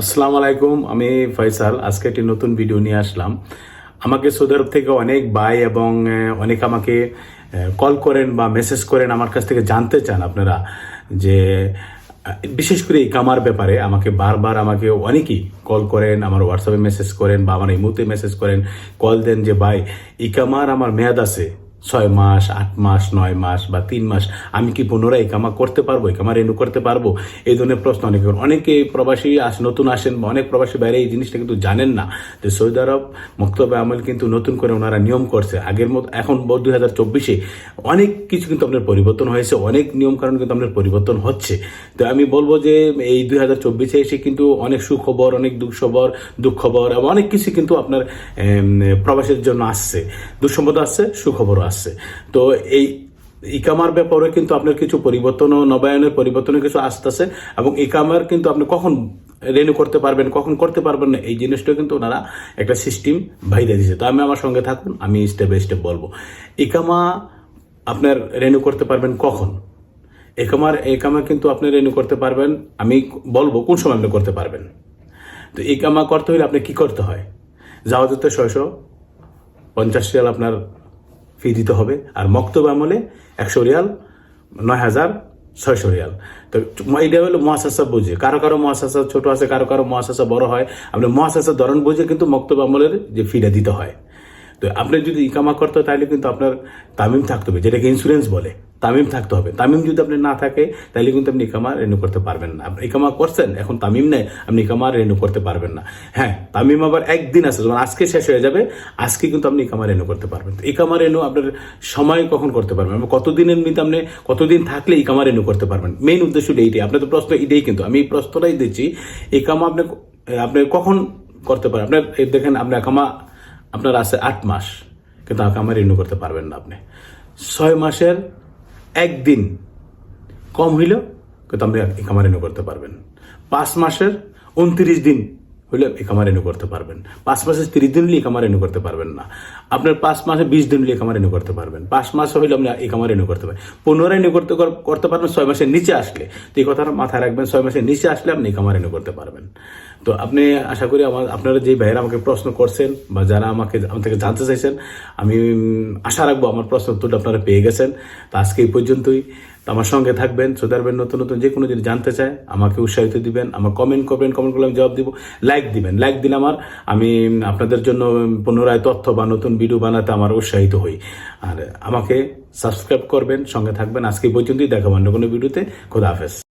আসসালামু আলাইকুম, আমি ফয়সাল। আজকে একটি নতুন ভিডিও নিয়ে আসলাম। আমাকে সৌদি আরব থেকে অনেক ভাই এবং অনেক আমাকে কল করেন বা মেসেজ করেন, আমার কাছ থেকে জানতে চান আপনারা যে বিশেষ করে এই কামার ব্যাপারে আমাকে বারবার আমাকে অনেকেই কল করেন, আমার হোয়াটসঅ্যাপে মেসেজ করেন বা আমার এই মুহূর্তে মেসেজ করেন। কল দেন যে, ভাই ইকামার আমার মেয়াদ আছে ছয় মাস, আট মাস, নয় মাস বা তিন মাস আমি কি পুনরায় কামা করতে পারব কামা রেনু করতে পারব? এই ধরনের প্রশ্ন অনেকে অনেকে প্রবাসী আস নতুন আসেন বা অনেক প্রবাসী বাইরে এই জিনিসটা কিন্তু জানেন না। যে সৌদি আরব মক্তবে আমল কিন্তু নতুন করে ওনারা নিয়ম করছে। আগের মতো এখন দুই হাজার চব্বিশে অনেক কিছু কিন্তু আপনার পরিবর্তন হয়েছে, অনেক নিয়ম কারণ কিন্তু আপনার পরিবর্তন হচ্ছে। তো আমি বলব যে এই দুই হাজার চব্বিশে এসে কিন্তু অনেক সুখবর, অনেক দুঃখবর দুঃখবর এবং অনেক কিছু কিন্তু আপনার প্রবাসের জন্য আসছে। দুঃসম্পদ আসছে, সুখবরও আসছে তো এই ইকামার ব্যাপারে কিন্তু আপনার কিছু পরিবর্তন ও নবায়নের পরিবর্তনের কিছু আসতেছে এবং ইকামার কিন্তু আপনি কখন রেনু করতে পারবেন, কখন করতে পারবেন না, এই জিনিসটা কিন্তু ওনারা একটা সিস্টেম বাইরে দিয়েছে তো আমি আমার সঙ্গে থাকুন, আমি স্টেপ বাই স্টেপ বলব। ইকামা আপনার রেনু করতে পারবেন কখন? একামার একামা কিন্তু আপনি রেনু করতে পারবেন, আমি বলব কোন সময় আপনি করতে পারবেন। তো একামা করতে হলে আপনি কি করতে হয়? যাওয়া যেতে ছয়শো পঞ্চাশ রিয়াল আপনার ফি দিতে হবে। আর মক্তব আমলে একশো রিয়াল, নয় হাজার ছয়শো রিয়াল। তো এটা হলো মহাশাসা বুঝে। কারও কারও মহাশাসা ছোট আছে, কারও কারও মহাশাসা বড় হয়। আপনি মহাশাসার ধরন বুঝে কিন্তু মক্তব আমলের যে ফিটা দিতে হয়। তো আপনি যদি ইকামা করতে হয় তাহলে কিন্তু আপনার তামিম থাকতে হবে। যেটাকে ইন্স্যুরেন্স বলে, তামিম থাকতে হবে। তামিম যদি আপনি না থাকে, তাহলে কিন্তু আপনি ইকামা রেনু করতে পারবেন না। আপনি ইকামা করছেন, এখন তামিম নেই, আপনি ইকামা রেনু করতে পারবেন না। হ্যাঁ তামিম আবার একদিন আছে, যেমন আজকে শেষ হয়ে যাবে, আজকে কিন্তু আপনি ইকামা রেনু করতে পারবেন। ইকামা রেনু আপনার সময় কখন করতে পারবেন? কতদিনের মধ্যে আপনি, কতদিন থাকলে ইকামা রেনু করতে পারবেন? মেইন উদ্দেশ্য এইটাই। আপনার তো প্রশ্ন এটাই কিন্তু। আমি এই প্রশ্নটাই দিচ্ছি, ইকামা আপনি আপনি কখন করতে পারেন? আপনার দেখেন আপনার একামা আপনার আছে আট মাস, কিন্তু আকামা রিনিউ করতে পারবেন না আপনি। ছয় মাসের একদিন কম হইলেও কিন্তু আপনি আমার রিনিউ করতে পারবেন। পাঁচ মাসের উনত্রিশ দিন হইলে একামা রিনিউ করতে পারবেন। পাঁচ মাসের তিরিশ দিন হলে একামা রিনিউ করতে পারবেন না। আপনার পাঁচ মাসে বিশ দিন হলে একামা রিনিউ করতে পারবেন। পাঁচ মাস হইলে আপনি একামা রিনিউ করতে পারবেন। পুনরায় রিনিউ করতে করতে পারবেন, ছয় মাসের নিচে আসলে। তো এই কথাটা মাথায় রাখবেন, ছয় মাসের নিচে আসলে আপনি একামা রিনিউ করতে পারবেন। তো আপনি আশা করি আমার আপনারা যে ভাইয়েরা আমাকে প্রশ্ন করছেন বা যারা আমাকে আমার থেকে জানতে চাইছেন, আমি আশা রাখব আমার প্রশ্ন উত্তরটা আপনারা পেয়ে গেছেন। তো আজকে এই পর্যন্তই। আমার সঙ্গে থাকবেন সুদারবেন নতুন নতুন যে কোনো যদি জানতে চায়, আমাকে উৎসাহিত দিবেন, আমার কমেন্ট করবেন কমেন্ট করলে আমি জবাব দিব লাইক দিবেন লাইক দিলে আমার আমি আপনাদের জন্য পুনরায় তথ্য বা নতুন ভিডিও বানাতে আমার উৎসাহিত হই। আর আমাকে সাবস্ক্রাইব করবেন, সঙ্গে থাকবেন, আজকে পর্যন্তই দেখাবেন কোনো ভিডিওতে খোদা হাফেজ।